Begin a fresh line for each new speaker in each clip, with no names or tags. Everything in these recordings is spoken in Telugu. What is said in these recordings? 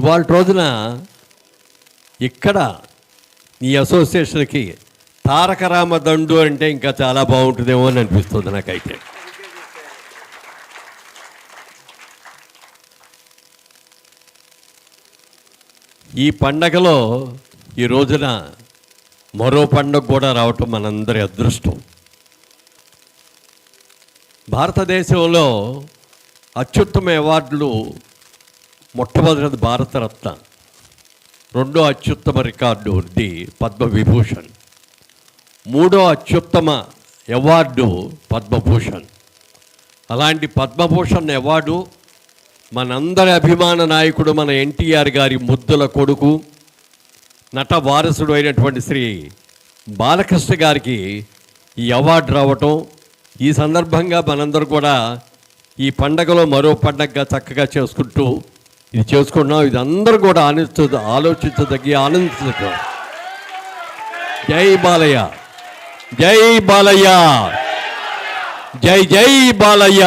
ఇవాళ రోజున ఇక్కడ ఈ అసోసియేషన్కి తారక రామ దండు అంటే ఇంకా చాలా బాగుంటుందేమో అని అనిపిస్తుంది నాకైతే. ఈ పండగలో ఈ రోజున మరో పండగ కూడా రావటం మనందరి అదృష్టం. భారతదేశంలో అత్యుత్తమ అవార్డులు మొట్టమొదటిది భారతరత్న. రెండో అత్యుత్తమ రికార్డు ది పద్మవిభూషణ్. మూడో అత్యుత్తమ అవార్డు పద్మభూషణ్. అలాంటి పద్మభూషణ్ అవార్డు మనందరి అభిమాన నాయకుడు మన ఎన్టీఆర్ గారి ముద్దుల కొడుకు నట వారసుడు అయినటువంటి శ్రీ బాలకృష్ణ గారికి ఈ అవార్డు రావటం ఈ సందర్భంగా మనందరూ కూడా ఈ పండగలో మరో పండగగా చక్కగా చేసుకుంటూ ఇది చేసుకుంటున్నాం. ఇది అందరూ కూడా ఆనందించ ఆలోచించదగ్గి ఆనందించదగ్గ జై బాలయ్య. జై బాలయ్య. జై జై బాలయ్య.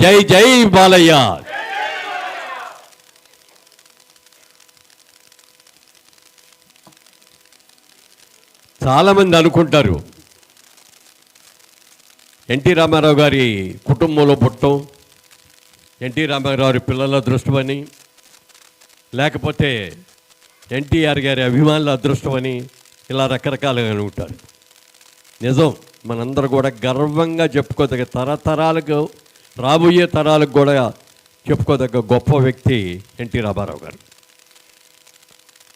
జై జై బాలయ్య. చాలామంది అనుకుంటారు. ఎన్టీ రామారావు గారి కుటుంబంలో పుట్టం. ఎన్టీ రామారావు పిల్లల అదృష్టమని లేకపోతే ఎన్టీఆర్ గారి అభిమానుల అదృష్టమని ఇలా రకరకాలుగా ఉంటారు. నిజం మనందరూ కూడా గర్వంగా చెప్పుకోదగ్గ తరతరాలకు రాబోయే తరాలకు కూడా చెప్పుకోదగ్గ గొప్ప వ్యక్తి ఎన్టీ రామారావు గారు.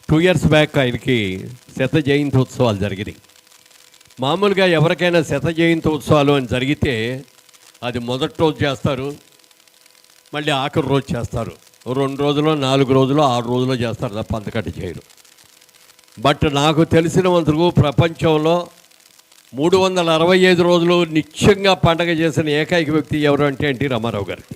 టూ ఇయర్స్ బ్యాక్ ఆయనకి శత జయంతి ఉత్సవాలు జరిగినాయి. మామూలుగా ఎవరికైనా శత జయంతి ఉత్సవాలు అని జరిగితే అది మొదటి రోజు చేస్తారు. మళ్ళీ ఆఖరి రోజు చేస్తారు. రెండు రోజులు నాలుగు రోజులు ఆరు రోజులు చేస్తారు తప్ప అంతకంటే చేయరు. బట్ నాకు తెలిసినంతకు ప్రపంచంలో మూడు వందల అరవై ఐదు రోజులు నిత్యంగా పండగ చేసిన ఏకైక వ్యక్తి ఎవరు అంటే ఎన్టీ రామారావు గారికి.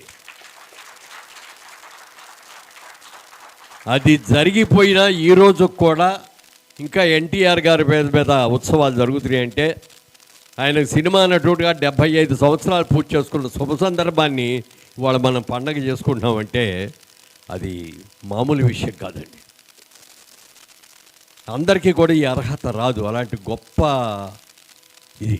అది జరిగిపోయినా ఈ కూడా ఇంకా ఎన్టీఆర్ గారి పేద మీద ఉత్సవాలు జరుగుతున్నాయి అంటే ఆయనకు సినిమా నటుడుగా డెబ్భై ఐదు సంవత్సరాలు పూర్తి చేసుకున్న శుభ సందర్భాన్ని వాళ్ళ మనం పండగ చేసుకుంటున్నామంటే అది మామూలు విషయం కాదండి. అందరికీ కూడా ఈ అర్హత రాదు అలాంటి గొప్ప ఇది.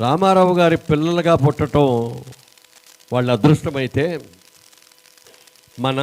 రామారావు గారి పిల్లలుగా పుట్టడం వాళ్ళ అదృష్టమైతే మన